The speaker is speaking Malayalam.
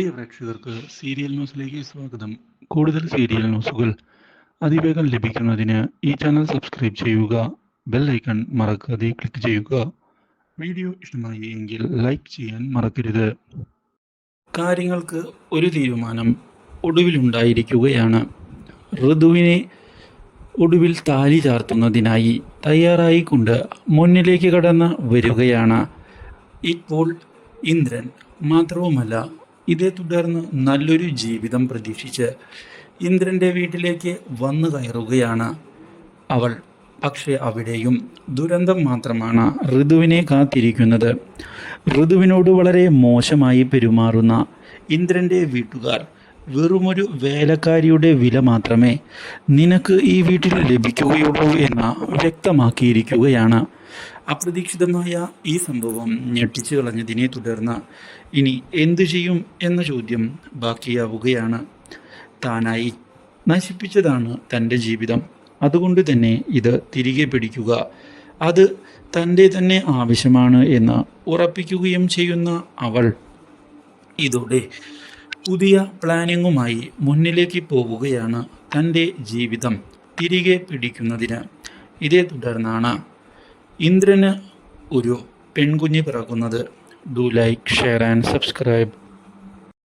പ്രിയ പ്രേക്ഷകർക്ക് സീരിയൽ ന്യൂസിലേക്ക് സ്വാഗതം. കൂടുതൽ സീരിയൽ ന്യൂസുകൾ അതിവേഗം ലഭിക്കുന്നതിന് ഈ ചാനൽ സബ്സ്ക്രൈബ് ചെയ്യുക ബെൽ ഐക്കൺ മറക്കാതെ ക്ലിക്ക് ചെയ്യുക. വീഡിയോ ഇഷ്ടമായി എങ്കിൽ ലൈക്ക് ചെയ്യാൻ മറക്കരുത്. കാര്യങ്ങൾക്ക് ഒരു തീരുമാനം ഒടുവിലുണ്ടായിരിക്കുകയാണ് ഋതുവിനെ ഒടുവിൽ താലി ചാർത്തുന്നതിനായി തയ്യാറായിക്കൊണ്ട് മുന്നിലേക്ക് കടന്ന് വരികയാണ്. ഇപ്പോൾ ഇന്ദ്രൻ മാത്രവുമല്ല ഇതേ തുടർന്ന് നല്ലൊരു ജീവിതം പ്രതീക്ഷിച്ച് ഇന്ദ്രന്റെ വീട്ടിലേക്ക് വന്നു കയറുകയാണ് അവൾ. പക്ഷേ അവിടെയും ദുരന്തം മാത്രമാണ് ഋതുവിനെ കാത്തിരിക്കുന്നത്. ഋതുവിനോട് വളരെ മോശമായി പെരുമാറുന്ന ഇന്ദ്രന്റെ വീട്ടുകാർ വെറുമൊരു വേലക്കാരിയുടെ വില മാത്രമേ നിനക്ക് ഈ വീട്ടിൽ ലഭിക്കുകയുള്ളൂ എന്ന് വ്യക്തമാക്കിയിരിക്കുകയാണ്. അപ്രതീക്ഷിതമായ ഈ സംഭവം ഞെട്ടിച്ചു കളഞ്ഞതിനെ തുടർന്ന് ഇനി എന്തു ചെയ്യും എന്ന ചോദ്യം ബാക്കിയാവുകയാണ്. താനായി നശിപ്പിച്ചതാണ് തന്റെ ജീവിതം. അതുകൊണ്ട് തന്നെ ഇത് തിരികെ പിടിക്കുക. അത് തന്റെ തന്നെ ആവശ്യമാണ് എന്ന് ഉറപ്പിക്കുകയും ചെയ്യുന്ന അവൾ ഇതോടെ പുതിയ പ്ലാനിങ്ങുമായി മുന്നിലേക്ക് പോവുകയാണ് തന്റെ ജീവിതം തിരികെ പിടിക്കുന്നതിന്. ഇതേ തുടർന്നാണ് ഇന്ദ്രന് ഒരു പെൺകുഞ്ഞ് പിറക്കുന്നത്. Do like share and subscribe